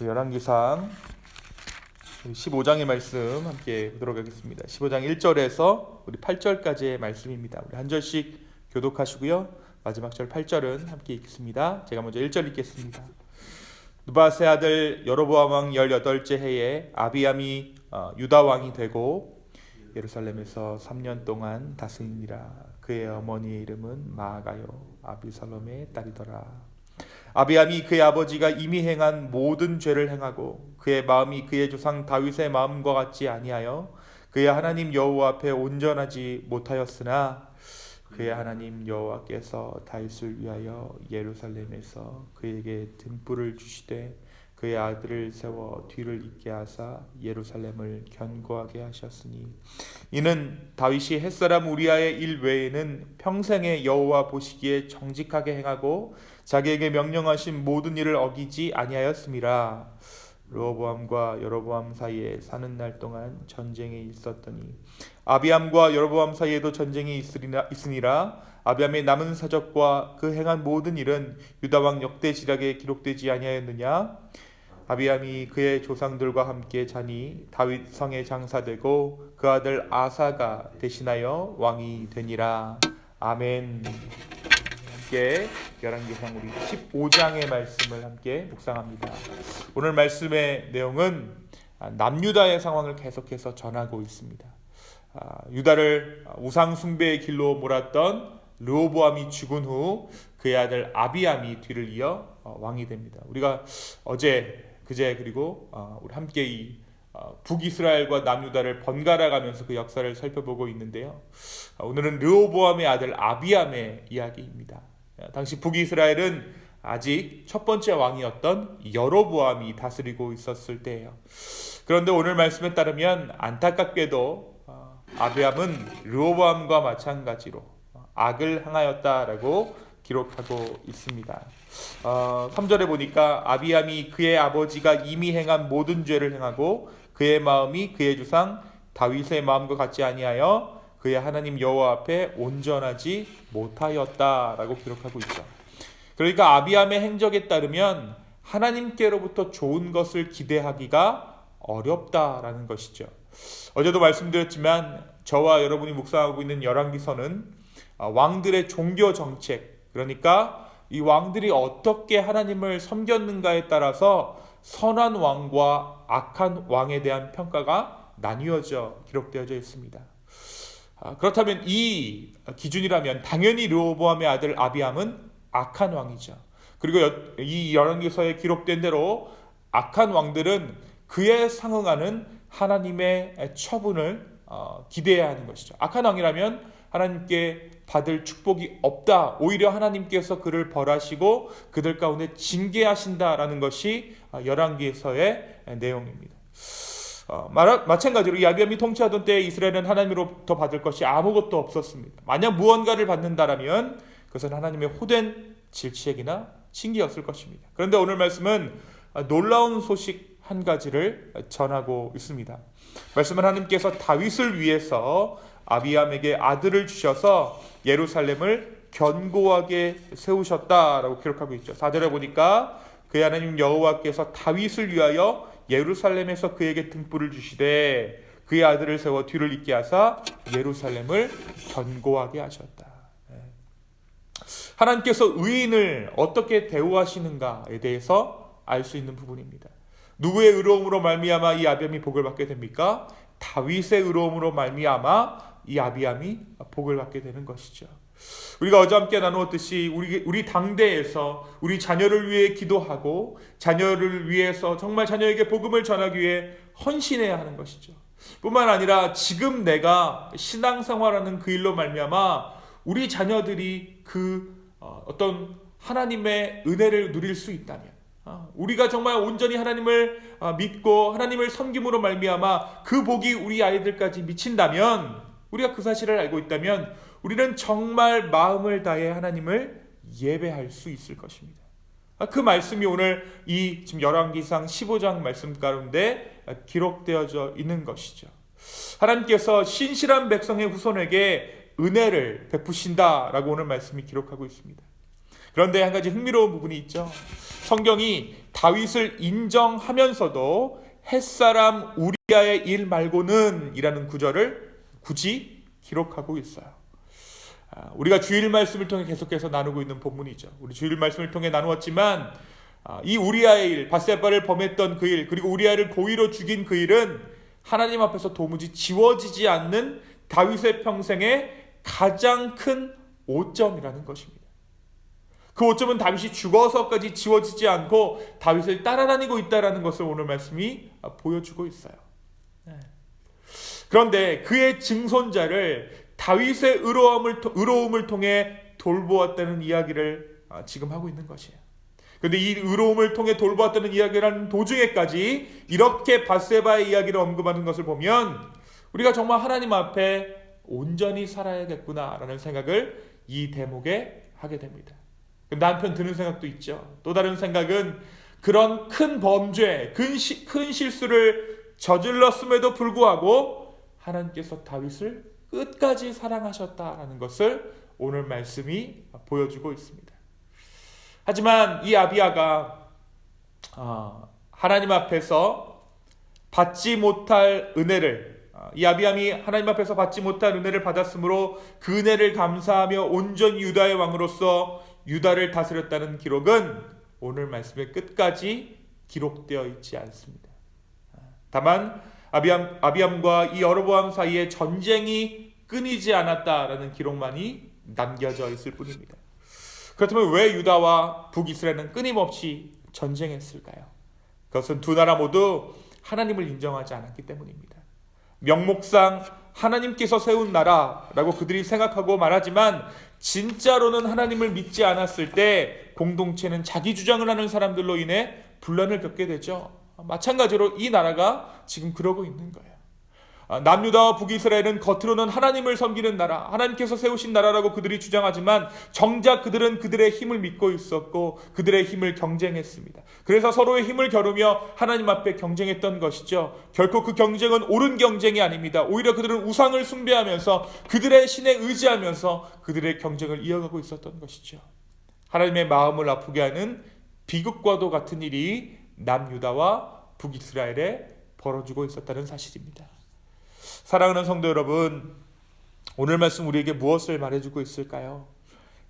열왕기상 15장의 말씀 함께 보도록 하겠습니다. 15장 1절에서 우리 8절까지의 말씀입니다. 우리 한 절씩 교독하시고요. 마지막 절 8절은 함께 읽겠습니다. 제가 먼저 1절 읽겠습니다. 누바세 아들 여로보암 왕 18째 해에 아비암이 어, 유다 왕이 되고 예루살렘에서 3년 동안 다스리니라. 그의 어머니의 이름은 마아가요 아비살롬의 딸이더라. 아비암이 그의 아버지가 이미 행한 모든 죄를 행하고 그의 마음이 그의 조상 다윗의 마음과 같지 아니하여 그의 하나님 여호와 앞에 온전하지 못하였으나 그의 하나님 여호와께서 다윗을 위하여 예루살렘에서 그에게 등불을 주시되 그의 아들을 세워 뒤를 잇게 하사 예루살렘을 견고하게 하셨으니 이는 다윗이 햇사람 우리아의 일 외에는 평생에 여호와 보시기에 정직하게 행하고 자기에게 명령하신 모든 일을 어기지 아니하였음이라 르호보암과 여로보암 사이에 사는 날 동안 전쟁이 있었더니 아비암과 여로보암 사이에도 전쟁이 있으리라, 있으니라. 아비암의 남은 사적과 그 행한 모든 일은 유다 왕 역대 지략에 기록되지 아니하였느냐? 아비암이 그의 조상들과 함께 자니 다윗 성에 장사되고 그 아들 아사가 대신하여 왕이 되니라. 아멘. 함께 열왕기상 우리 15장의 말씀을 함께 묵상합니다. 오늘 말씀의 내용은 남유다의 상황을 계속해서 전하고 있습니다. 아, 유다를 우상 숭배의 길로 몰았던 르호보암이 죽은 후 그의 아들 아비암이 뒤를 이어 어, 왕이 됩니다. 우리가 어제 그제 그리고 어, 우리 함께 이 어, 북이스라엘과 남유다를 번갈아 가면서 그 역사를 살펴보고 있는데요. 오늘은 르호보암의 아들 아비암의 이야기입니다. 당시 북이스라엘은 아직 첫 번째 왕이었던 여로보암이 다스리고 있었을 때예요. 그런데 오늘 말씀에 따르면 안타깝게도 어, 아비암은 르호보암과 마찬가지로 악을 행하였다라고 기록하고 있습니다. 어, 3절에 보니까 아비암이 그의 아버지가 이미 행한 모든 죄를 행하고 그의 마음이 그의 주상 다윗의 마음과 같지 아니하여 그의 하나님 여호와 앞에 온전하지 못하였다라고 기록하고 있죠. 그러니까 아비암의 행적에 따르면 하나님께로부터 좋은 것을 기대하기가 어렵다라는 것이죠. 어제도 말씀드렸지만 저와 여러분이 묵상하고 있는 열왕기서는 왕들의 종교 정책 그러니까 이 왕들이 어떻게 하나님을 섬겼는가에 따라서 선한 왕과 악한 왕에 대한 평가가 나뉘어져 기록되어져 있습니다. 아, 그렇다면 이 기준이라면 당연히 르호보암의 아들 아비암은 악한 왕이죠. 그리고 이 열왕기서에 기록된 대로 악한 왕들은 그에 상응하는 하나님의 처분을 어, 기대해야 하는 것이죠. 악한 왕이라면 하나님께 받을 축복이 없다. 오히려 하나님께서 그를 벌하시고 그들 가운데 징계하신다라는 것이 어, 열왕기서의 내용입니다. 어, 마찬가지로 야비암이 통치하던 때 이스라엘은 하나님으로부터 받을 것이 아무것도 없었습니다. 만약 무언가를 받는다라면 그것은 하나님의 호된 질책이나 징계였을 것입니다. 그런데 오늘 말씀은 놀라운 소식 한 가지를 전하고 있습니다. 말씀은 하나님께서 다윗을 위해서 아비암에게 아들을 주셔서 예루살렘을 견고하게 세우셨다라고 기록하고 있죠. 4절에 보니까 그의 하나님 여호와께서 다윗을 위하여 예루살렘에서 그에게 등불을 주시되 그의 아들을 세워 뒤를 잇게 하사 예루살렘을 견고하게 하셨다. 예. 하나님께서 의인을 어떻게 대우하시는가에 대해서 알 수 있는 부분입니다. 누구의 의로움으로 말미암아 이 아비암이 복을 받게 됩니까? 다윗의 의로움으로 말미암아 이 아비암이 복을 받게 되는 것이죠. 우리가 어제 함께 나누었듯이 우리 우리 당대에서 우리 자녀를 위해 기도하고 자녀를 위해서 정말 자녀에게 복음을 전하기 위해 헌신해야 하는 것이죠. 뿐만 아니라 지금 내가 신앙생활하는 그 일로 말미암아 우리 자녀들이 그 어, 어떤 하나님의 은혜를 누릴 수 있다면 어, 우리가 정말 온전히 하나님을 어, 믿고 하나님을 섬김으로 말미암아 그 복이 우리 아이들까지 미친다면 우리가 그 사실을 알고 있다면 우리는 정말 마음을 다해 하나님을 예배할 수 있을 것입니다. 아, 그 말씀이 오늘 이 지금 열왕기상 15장 말씀 가운데 기록되어져 있는 것이죠. 하나님께서 신실한 백성의 후손에게 은혜를 베푸신다라고 오늘 말씀이 기록하고 있습니다. 그런데 한 가지 흥미로운 부분이 있죠. 성경이 다윗을 인정하면서도 햇사람 우리아의 일 말고는 이라는 구절을 굳이 기록하고 있어요. 아, 우리가 주일 말씀을 통해 계속해서 나누고 있는 본문이죠. 우리 주일 말씀을 통해 나누었지만 아, 이 우리아의 일, 바세바를 범했던 그 일, 그리고 우리아를 고의로 죽인 그 일은 하나님 앞에서 도무지 지워지지 않는 다윗의 평생의 가장 큰 오점이라는 것입니다. 그 오점은 다윗이 죽어서까지 지워지지 않고 다윗을 따라다니고 있다라는 것을 오늘 말씀이 보여주고 있어요. 네. 그런데 그의 증손자를 다윗의 의로움을, 의로움을 통해 돌보았다는 이야기를 아, 지금 하고 있는 것이에요. 그런데 이 의로움을 통해 돌보았다는 이야기라는 도중에까지 이렇게 바세바의 이야기를 언급하는 것을 보면 우리가 정말 하나님 앞에 온전히 살아야겠구나라는 생각을 이 대목에 하게 됩니다. 남편 드는 생각도 있죠. 또 다른 생각은 그런 큰 범죄, 큰, 실수를 저질렀음에도 불구하고 하나님께서 다윗을 끝까지 사랑하셨다라는 것을 오늘 말씀이 보여주고 있습니다. 하지만 이 아비아가 어, 하나님 앞에서 받지 못할 은혜를 어, 이 아비암이 하나님 앞에서 받지 못할 은혜를 받았으므로 그 은혜를 감사하며 온전 유다의 왕으로서 유다를 다스렸다는 기록은 오늘 말씀의 끝까지 기록되어 있지 않습니다. 다만 아비암, 아비암과 이 여로보암 사이에 전쟁이 끊이지 않았다라는 기록만이 남겨져 있을 뿐입니다. 그렇다면 왜 유다와 북이스라엘은 끊임없이 전쟁했을까요? 그것은 두 나라 모두 하나님을 인정하지 않았기 때문입니다. 명목상 하나님께서 세운 나라라고 그들이 생각하고 말하지만 진짜로는 하나님을 믿지 않았을 때 공동체는 자기 주장을 하는 사람들로 인해 분란을 겪게 되죠. 마찬가지로 이 나라가 지금 그러고 있는 거예요. 아, 남유다와 북이스라엘은 겉으로는 하나님을 섬기는 나라, 하나님께서 세우신 나라라고 그들이 주장하지만 정작 그들은 그들의 힘을 믿고 있었고 그들의 힘을 경쟁했습니다. 그래서 서로의 힘을 겨루며 하나님 앞에 경쟁했던 것이죠. 결코 그 경쟁은 옳은 경쟁이 아닙니다. 오히려 그들은 우상을 숭배하면서 그들의 신에 의지하면서 그들의 경쟁을 이어가고 있었던 것이죠. 하나님의 마음을 아프게 하는 비극과도 같은 일이 남유다와 북이스라엘에 벌어지고 있었다는 사실입니다. 사랑하는 성도 여러분, 오늘 말씀 우리에게 무엇을 말해주고 있을까요?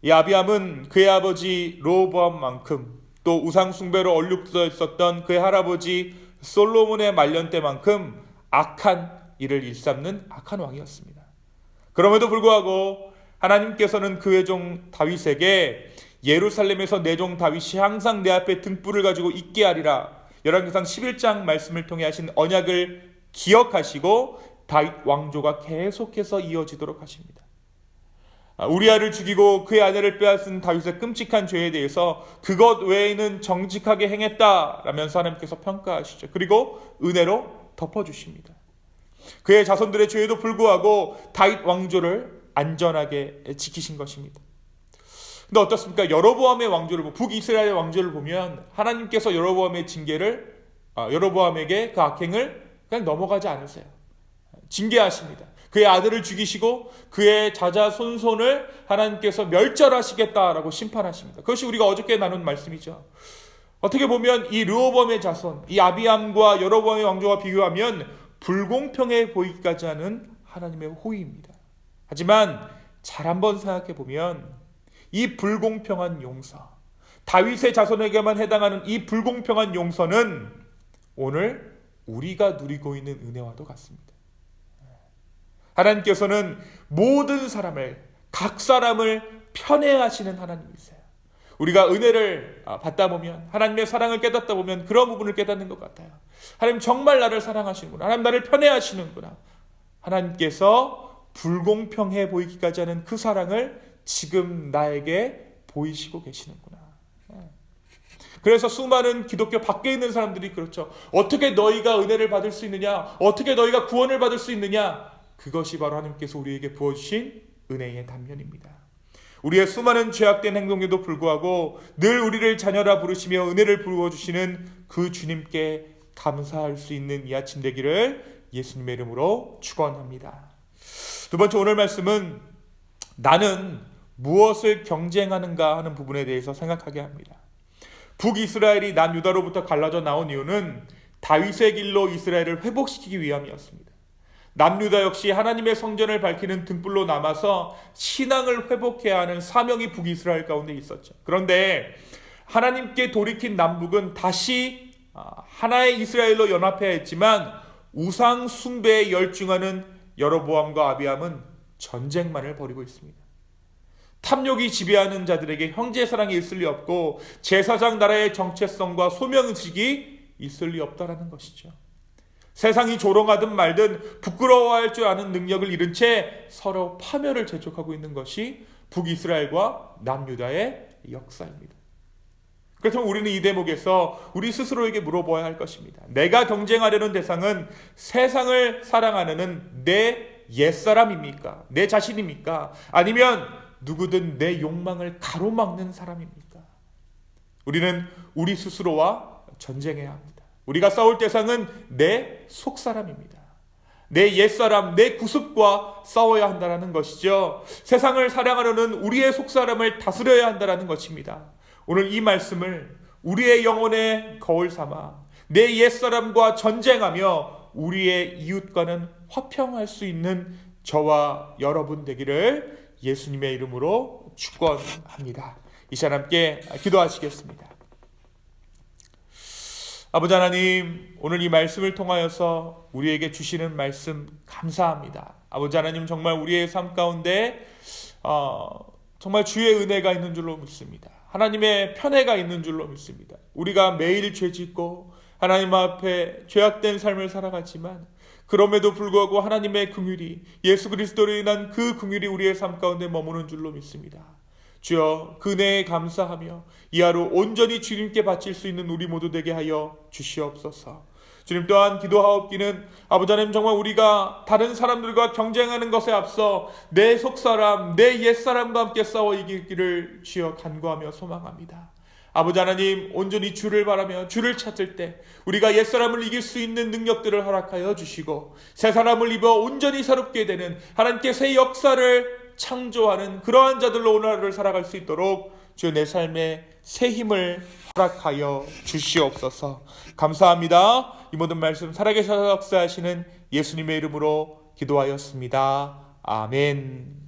이 아비암은 그의 아버지 로보암만큼 또 우상 숭배로 얼룩져 있었던 그의 할아버지 솔로몬의 말년 때만큼 악한 일을 일삼는 악한 왕이었습니다. 그럼에도 불구하고 하나님께서는 그의 종 다윗에게 예루살렘에서 내종 다윗이 항상 내 앞에 등불을 가지고 있게 하리라. 열왕기상 11장 말씀을 통해 하신 언약을 기억하시고 다윗 왕조가 계속해서 이어지도록 하십니다. 아, 우리아를 죽이고 그의 아내를 빼앗은 다윗의 끔찍한 죄에 대해서 그것 외에는 정직하게 행했다라면서 하나님께서 평가하시죠. 그리고 은혜로 덮어주십니다. 그의 자손들의 죄에도 불구하고 다윗 왕조를 안전하게 지키신 것입니다. 근데 어떻습니까? 여로보암의 왕조를 북이스라엘의 왕조를 보면 하나님께서 여로보암의 징계를 아, 여로보암에게 그 악행을 그냥 넘어가지 않으세요. 징계하십니다. 그의 아들을 죽이시고 그의 자자 손손을 하나님께서 멸절하시겠다라고 심판하십니다. 그것이 우리가 어저께 나눈 말씀이죠. 어떻게 보면 이 르호범의 자손, 이 아비암과 여로범의 왕조와 비교하면 불공평해 보이기까지 하는 하나님의 호의입니다. 하지만 잘 한번 생각해 보면 이 불공평한 용서, 다윗의 자손에게만 해당하는 이 불공평한 용서는 오늘 우리가 누리고 있는 은혜와도 같습니다. 하나님께서는 모든 사람을 각 사람을 편애하시는 하나님이세요. 우리가 은혜를 아, 받다 보면 하나님의 사랑을 깨닫다 보면 그런 부분을 깨닫는 것 같아요. 하나님 정말 나를 사랑하시는구나. 하나님 나를 편애하시는구나. 하나님께서 불공평해 보이기까지 하는 그 사랑을 지금 나에게 보이시고 계시는구나. 예. 그래서 수많은 기독교 밖에 있는 사람들이 그렇죠. 어떻게 너희가 은혜를 받을 수 있느냐? 어떻게 너희가 구원을 받을 수 있느냐? 그것이 바로 하나님께서 우리에게 부어주신 은혜의 단면입니다. 우리의 수많은 죄악된 행동에도 불구하고 늘 우리를 자녀라 부르시며 은혜를 부어주시는 그 주님께 감사할 수 있는 이 아침 되기를 예수님의 이름으로 축원합니다. 두 번째 오늘 말씀은 나는 무엇을 경쟁하는가 하는 부분에 대해서 생각하게 합니다. 북이스라엘이 남유다로부터 갈라져 나온 이유는 다윗의 길로 이스라엘을 회복시키기 위함이었습니다. 남유다 역시 하나님의 성전을 밝히는 등불로 남아서 신앙을 회복해야 하는 사명이 북이스라엘 가운데 있었죠. 그런데 하나님께 돌이킨 남북은 다시 아, 하나의 이스라엘로 연합해야 했지만 우상 숭배에 열중하는 여로보암과 아비암은 전쟁만을 벌이고 있습니다. 탐욕이 지배하는 자들에게 형제 사랑이 있을 리 없고 제사장 나라의 정체성과 소명의식이 있을 리 없다라는 것이죠. 세상이 조롱하든 말든 부끄러워할 줄 아는 능력을 잃은 채 서로 파멸을 재촉하고 있는 것이 북이스라엘과 남유다의 역사입니다. 그렇다면 우리는 이 대목에서 우리 스스로에게 물어보아야 할 것입니다. 내가 경쟁하려는 대상은 세상을 사랑하는 내 옛사람입니까? 내 자신입니까? 아니면 누구든 내 욕망을 가로막는 사람입니까? 우리는 우리 스스로와 전쟁해야 합니다. 우리가 싸울 대상은 내 속사람입니다. 내 옛사람, 내 구습과 싸워야 한다는 것이죠. 세상을 사랑하려는 우리의 속사람을 다스려야 한다는 것입니다. 오늘 이 말씀을 우리의 영혼의 거울 삼아 내 옛사람과 전쟁하며 우리의 이웃과는 화평할 수 있는 저와 여러분 되기를 예수님의 이름으로 축원합니다. 이 함께 기도하시겠습니다. 아버지 하나님, 오늘 이 말씀을 통하여서 우리에게 주시는 말씀 감사합니다. 아버지 하나님 정말 우리의 삶 가운데 어, 정말 주의 은혜가 있는 줄로 믿습니다. 하나님의 편애가 있는 줄로 믿습니다. 우리가 매일 죄짓고 하나님 앞에 죄악된 삶을 살아가지만 그럼에도 불구하고 하나님의 긍휼이 예수 그리스도로 인한 그 긍휼이 우리의 삶 가운데 머무는 줄로 믿습니다. 주여 그 은혜에 감사하며 이 하루 온전히 주님께 바칠 수 있는 우리 모두 되게 하여 주시옵소서. 주님 또한 기도하옵기는 아버지 하나님 정말 우리가 다른 사람들과 경쟁하는 것에 앞서 내 속사람, 내 옛사람과 함께 싸워 이기기를 주여 간구하며 소망합니다. 아버지 하나님 온전히 주를 바라며 주를 찾을 때 우리가 옛사람을 이길 수 있는 능력들을 허락하여 주시고 새 사람을 입어 온전히 새롭게 되는 하나님께 새 역사를 창조하는 그러한 자들로 오늘 하루를 살아갈 수 있도록 주 내 삶에 새 힘을 허락하여 주시옵소서. 감사합니다. 이 모든 말씀 살아계셔서 역사하시는 예수님의 이름으로 기도하였습니다. 아멘.